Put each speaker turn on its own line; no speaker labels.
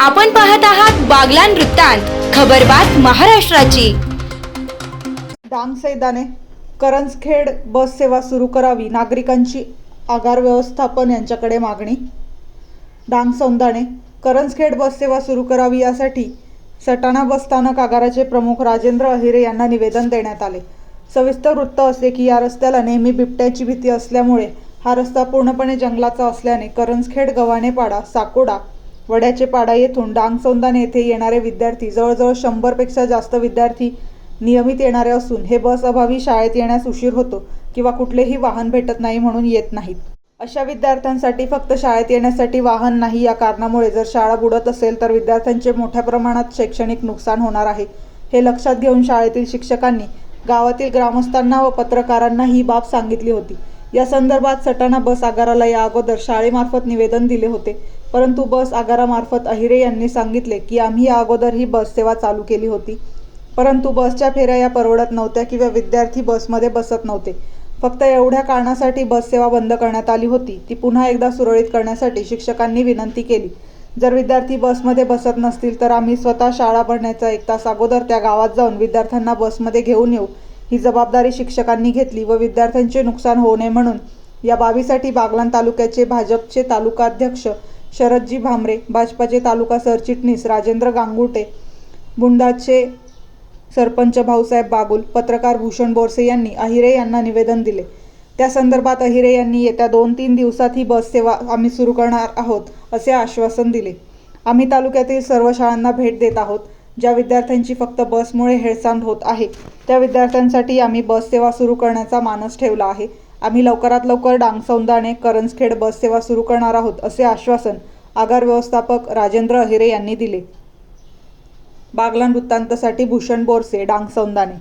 आपण पाहत आहात बागलान वृत्तांत खबरबात महाराष्ट्राची.
डांग सैदाने करंजखेड बस सेवा सुरू करावी नागरिकांची आगार व्यवस्थापन यांच्याकडे मागणी. डांग सौंदाणे करंजखेड बस सेवा सुरू करावी यासाठी सटाणा बस स्थानक आगाराचे प्रमुख राजेंद्र अहिरे यांना निवेदन देण्यात आले. सविस्तर वृत्त असे की या रस्त्याला नेहमी बिबट्याची भीती असल्यामुळे हा रस्ता पूर्णपणे जंगलाचा असल्याने करंजखेड गव्हाणेपाडा साकोडा वड्याचे पाडा येथून डांग येथे येणारे विद्यार्थी जवळजवळ शंभरपेक्षा जास्त विद्यार्थी नियमित येणारे असून हे बस अभावी शाळेत येण्यास उशीर होतो किंवा कुठलेही वाहन भेटत नाही म्हणून येत नाहीत. अशा विद्यार्थ्यांसाठी फक्त शाळेत येण्यासाठी वाहन नाही या कारणामुळे जर शाळा बुडत असेल तर विद्यार्थ्यांचे मोठ्या प्रमाणात शैक्षणिक नुकसान होणार आहे. हे लक्षात घेऊन शाळेतील शिक्षकांनी गावातील ग्रामस्थांना व पत्रकारांना ही बाब सांगितली होती. या संदर्भात सटाणा बस आगाराला या अगोदर शाळेमार्फत निवेदन दिले होते. परंतु बस आगारामार्फत अहिरे यांनी सांगितले की आम्ही या अगोदर ही बस सेवा चालू केली होती. परंतु बसच्या फेऱ्या या परवडत नव्हत्या किंवा विद्यार्थी बसमध्ये बसत नव्हते. फक्त एवढ्या कारणासाठी बससेवा बंद करण्यात आली होती. ती पुन्हा एकदा सुरळीत करण्यासाठी शिक्षकांनी विनंती केली. जर विद्यार्थी बसमध्ये बसत नसतील तर आम्ही स्वतः शाळा भरण्याचा एक तास अगोदर त्या गावात जाऊन विद्यार्थ्यांना बसमध्ये घेऊन येऊ. ही जबाबदारी शिक्षकांनी घेतली व विद्यार्थ्यांचे नुकसान होऊ नये म्हणून या बाबीसाठी बागलाण तालुक्याचे भाजपचे तालुकाध्यक्ष शरदजी भामरे भाजपाचे तालुका सरचिटणीस राजेंद्र गांगुटे बुंडाचे सरपंच भाऊसाहेब बागुल पत्रकार भूषण बोरसे यांनी अहिरे यांना निवेदन दिले. त्या संदर्भात अहिरे यांनी येत्या दोन तीन दिवसात ही बस सेवा आम्ही सुरू करणार आहोत असे आश्वासन दिले. आम्ही तालुक्यातील सर्व शाळांना भेट देत आहोत ज्या विद्यार्थ्यांची फक्त बसमुळे हेळसांड होत आहे. त्या विद्यार्थ्यांसाठी आम्ही बससेवा सुरू करण्याचा मानस ठेवला आहे. आम्ही लवकरात लवकर डांगसौंदाणे करंजखेड बस सेवा सुरू करणार आहोत असे आश्वासन आगार व्यवस्थापक राजेंद्र अहिरे यांनी दिले. बागलान वृत्तांतसाठी भूषण बोरसे डांग सौंदाणे.